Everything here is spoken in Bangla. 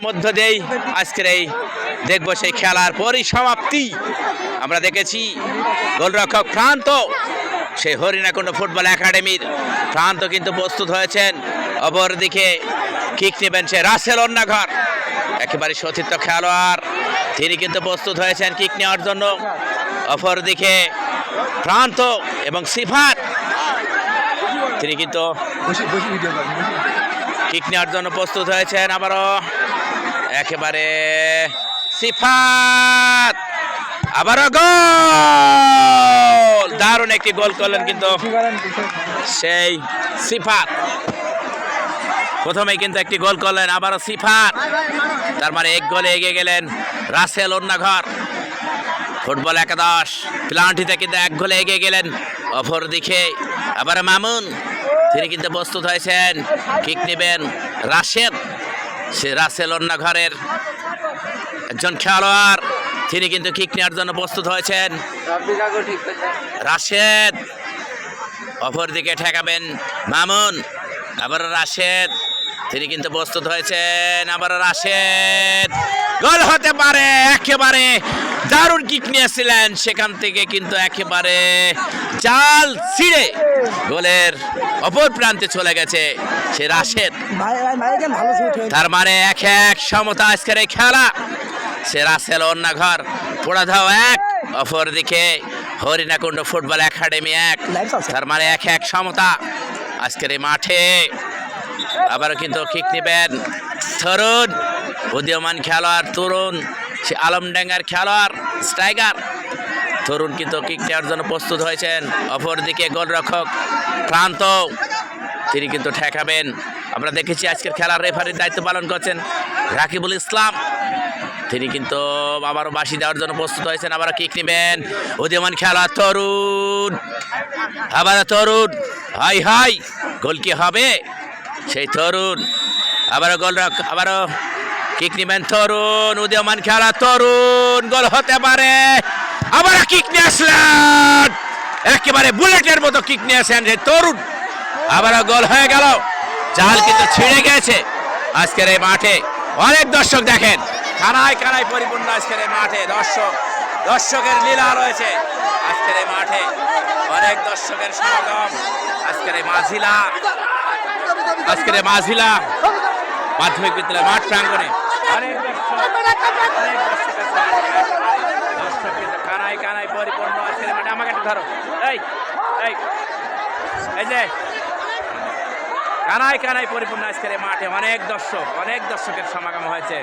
মধ্য দিয়েই আজকের এই দেখব সেই খেলার পরিসমাপ্তি। আমরা দেখেছি গোলরক্ষক প্রান্ত সেই হরিণাকুণ্ড ফুটবল একাডেমির প্রান্ত কিন্তু প্রস্তুত হয়েছেন। অপরদিকে কিক নেবেন সে রাসেল অন্যাঘর একেবারে সতীর্থ খেলোয়াড়। তিনি কিন্তু প্রস্তুত হয়েছেন কিক নেওয়ার জন্য। অপরদিকে প্রান্ত এবং সিফাত। তিনি কিন্তু। কিক নেওয়ার জন্য প্রস্তুত হয়েছেন আবারও। একেবারে সিফাত। আবারও গোল! দারুণ একটি গোল করলেন কিন্তু। সেই সিফাত। প্রথমে কিন্তু একটি গোল করলেন, আবারও সিফাত। তার মানে এক গোলে এগিয়ে গেলেন রাসেল অন্যঘর। ফুটবল একাদশ প্লান্টিতে কিন্তু এক গোলে এগিয়ে গেলেন অপর দিকে আবার মামুন। তিনি কিন্তু প্রস্তুত হয়েছেন। কিক নেবেন রাশেদ সে রাসেল অন্যঘরের একজন খেলোয়াড়। তিনি কিন্তু কিক নেওয়ার জন্য প্রস্তুত হয়েছেন। রাশেদ। অপর দিকে ঠেকাবেন মামুন। আবার রাশেদ। তিনি কিন্তু প্রস্তুত হয়েছেন। আবার রাশেদ। গোল হতে পারে, একেবারে দারুণ কিক নিয়েছিলেন সেখান থেকে কিন্তু একেবারে চাল ছিঁড়ে গোলের অপর প্রান্তে চলে গেছে সে রাশেদ। তার মানে এক এক সমতা আজকের এই খেলা। সে রাসেল অন্য ঘর পোড়া ধাও এক অপর দিকে হরিণাকুণ্ড ফুটবল একাডেমি এক। তার মানে এক এক সমতা আজকের এই মাঠে। আবারও কিন্তু কিক নেবেন তরুণ উদীয়মান খেলোয়াড় তরুণ। সে আলমডাঙ্গার খেলোয়াড়, স্ট্রাইকার। তরুণ কিন্তু কিক নেওয়ার জন্য প্রস্তুত হয়েছেন। অপরদিকে গোলরক্ষক প্রান্ত তিনি কিন্তু ঠেকাবেন। আমরা দেখেছি আজকের খেলার রেফারির দায়িত্ব পালন করছেন রাকিবুল ইসলাম। তিনি কিন্তু আবারও বাসি দেওয়ার জন্য প্রস্তুত হয়েছেন। আবারও কিক নেবেন। উদীয়মান খেলোয়াড় তরুণ। আবার তরুণ। High high. গোল কি হবে? সেই তরুণ। আবারও গোল রাখ আবারও কিক তরুণ, উদীয়মান খেলা, তরুণ, গোল হতে পারে। আবার কিক নিয়ে আসলেন। একেবারে বুলেটের মতো কিক নিয়ে আসেন যে তরুণ। আবার গোল হয়ে গেল। জাল কিন্তু ছিঁড়ে গেছে আজকের এই মাঠে। অনেক দর্শক দেখেন। কানায় কানায় পরিপূর্ণ আজকের এই মাঠে। দর্শক, দর্শকের লীলা রয়েছে আজকের এই মাঠে। অনেক দর্শকের সমাগম আজকের এই মাঝিলা। আজকের এই মাঝিলা মাধ্যমিক বিদ্যালয় মাঠ প্রাঙ্গণে। অনেক কানায় কানায় পরিপূর্ণ সিনেমাটা আমাকে একটু ধরো। এই এই এই যে। কানায় কানায় পরিপূর্ণ আজকের মাঠে। অনেক দর্শক অনেক দর্শকের সমাগম হয়েছে।